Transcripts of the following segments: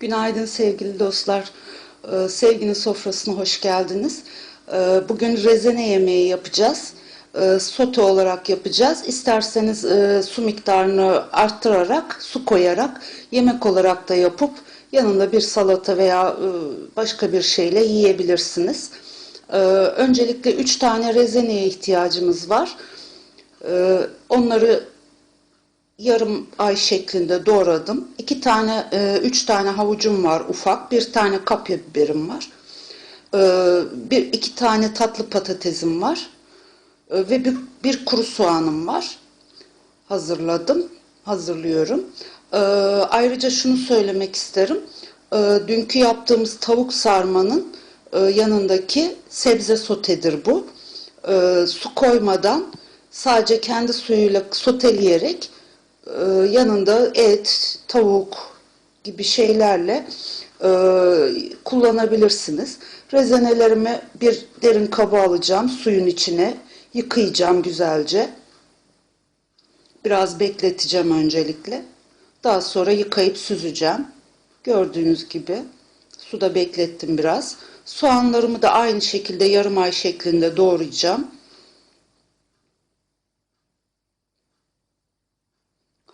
Günaydın sevgili dostlar. Ee, Sevginin sofrasına hoş geldiniz. Ee, Bugün rezene yemeği yapacağız. Ee, Sote olarak yapacağız. İsterseniz e, su miktarını arttırarak, su koyarak yemek olarak da yapıp yanında bir salata veya e, başka bir şeyle yiyebilirsiniz. Ee, Öncelikle 3 tane rezeneye ihtiyacımız var. Onları yarım ay şeklinde doğradım. İki tane, e, üç tane havucum var ufak. Bir tane kapya biberim var. E, bir iki tane tatlı patatesim var. E, ve bir, bir kuru soğanım var. Hazırladım. Hazırlıyorum. E, ayrıca şunu söylemek isterim. E, dünkü yaptığımız tavuk sarmanın e, yanındaki sebze sotedir bu. E, su koymadan sadece kendi suyuyla soteleyerek ee, yanında et, tavuk gibi şeylerle e, kullanabilirsiniz. Rezenelerimi bir derin kaba alacağım, suyun içine yıkayacağım güzelce. Biraz bekleteceğim öncelikle. Daha sonra yıkayıp süzeceğim. Gördüğünüz gibi suda beklettim biraz. Soğanlarımı da aynı şekilde yarım ay şeklinde doğrayacağım.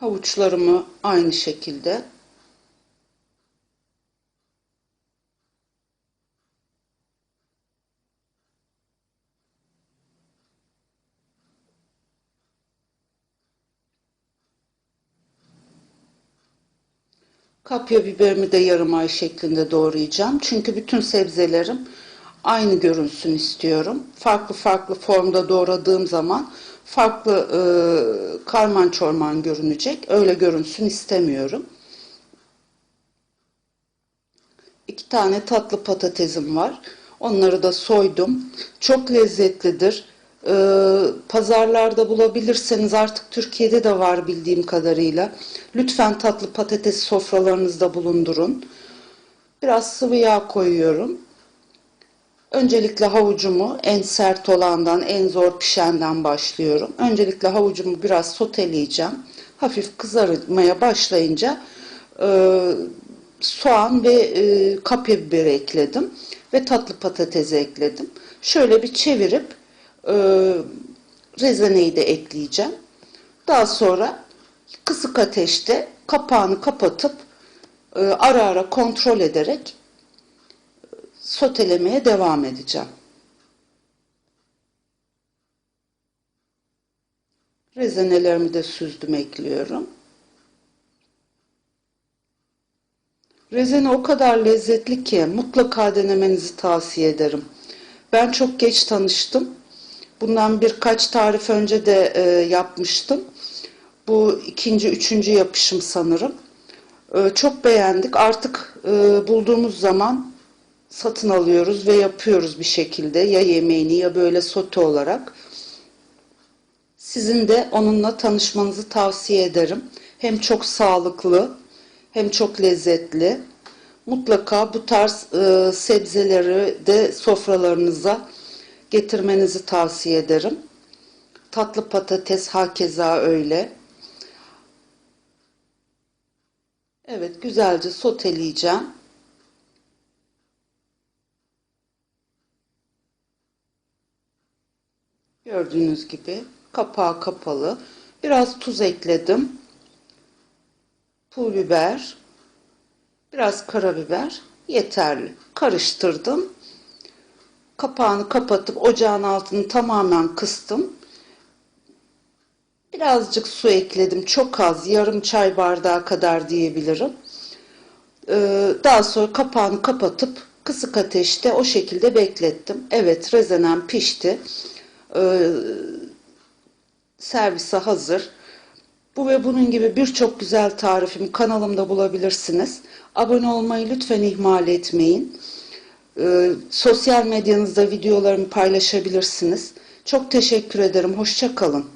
Havuçlarımı aynı şekilde. Kapya biberimi de yarım ay şeklinde doğrayacağım. Çünkü bütün sebzelerim aynı görünsün istiyorum. Farklı farklı formda doğradığım zaman farklı e, karman çorman görünecek. Öyle görünsün istemiyorum. İki tane tatlı patatesim var. Onları da soydum. Çok lezzetlidir. Ee, pazarlarda bulabilirseniz artık Türkiye'de de var bildiğim kadarıyla. Lütfen tatlı patates sofralarınızda bulundurun. Biraz sıvı yağ koyuyorum. Öncelikle havucumu en sert olandan, en zor pişenden başlıyorum. Öncelikle havucumu biraz soteleyeceğim. Hafif kızarmaya başlayınca e, soğan ve e, kapya biberi ekledim. Ve tatlı patatesi ekledim. Şöyle bir çevirip e, rezeneyi de ekleyeceğim. Daha sonra kısık ateşte kapağını kapatıp e, ara ara kontrol ederek sotelemeye devam edeceğim. Rezenelerimi de süzdüm ekliyorum. Rezene o kadar lezzetli ki mutlaka denemenizi tavsiye ederim. Ben çok geç tanıştım. Bundan birkaç tarif önce de e, yapmıştım. Bu ikinci, üçüncü yapışım sanırım. E, çok beğendik. Artık e, bulduğumuz zaman satın alıyoruz ve yapıyoruz bir şekilde. Ya yemeğini ya böyle sote olarak. Sizin de onunla tanışmanızı tavsiye ederim. Hem çok sağlıklı hem çok lezzetli. Mutlaka bu tarz e, sebzeleri de sofralarınıza getirmenizi tavsiye ederim. Tatlı patates hakeza öyle. Evet güzelce soteleyeceğim. Gördüğünüz gibi kapağı kapalı. Biraz tuz ekledim. Pul biber, biraz karabiber yeterli. Karıştırdım. Kapağını kapatıp ocağın altını tamamen kıstım. Birazcık su ekledim. Çok az, yarım çay bardağı kadar diyebilirim. Ee, daha sonra kapağını kapatıp kısık ateşte o şekilde beklettim. Evet, rezenem pişti. Ee, servise hazır. Bu ve bunun gibi birçok güzel tarifimi kanalımda bulabilirsiniz. Abone olmayı lütfen ihmal etmeyin. Ee, sosyal medyanızda videolarımı paylaşabilirsiniz. Çok teşekkür ederim. Hoşça kalın.